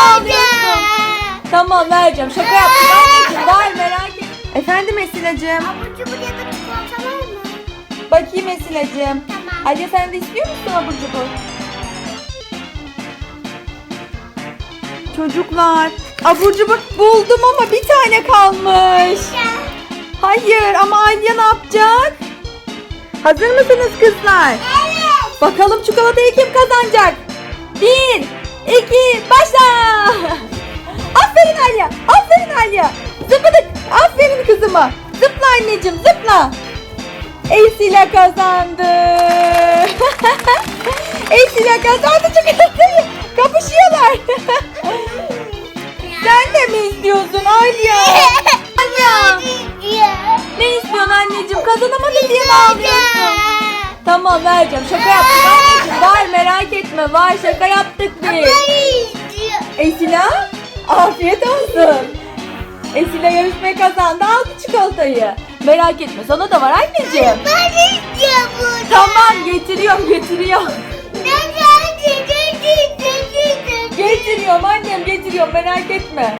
ağlıyorsun? Tamam vereceğim. Şaka yaptım anneciğim. Ver merak etme. Efendim Esilacığım. Abur cubur ya da çikolata var mı? Bakayım Esilacığım. Tamam. Aliye sen de istiyor musun abur cubur? Çocuklar abur cubur buldum ama bir tane kalmış. Hayır ama Alya ne yapacak? Hazır mısınız kızlar? Evet. Bakalım çikolatayı kim kazanacak? Bir! Aferin Alya, aferin Alya. Zıpıdık, aferin kızıma. Zıpla anneciğim, zıpla. Esila kazandı. Esila kazandı çikolatayı. Kapışıyorlar. Sen de mi istiyorsun Alya? Alya. Ne istiyorsun anneciğim? Kazanamadın diye mi ağlıyorsun? Tamam vereceğim. Şaka yaptık anneciğim. Var merak etme. Var şaka yaptık biz. Esila afiyet olsun. Esila yarışmayı kazandı. Aldı çikolatayı. Merak etme. Sana da var anneciğim. Ben istiyorum. Tamam getiriyorum getiriyorum. Ben Getiriyorum annem getiriyorum merak etme.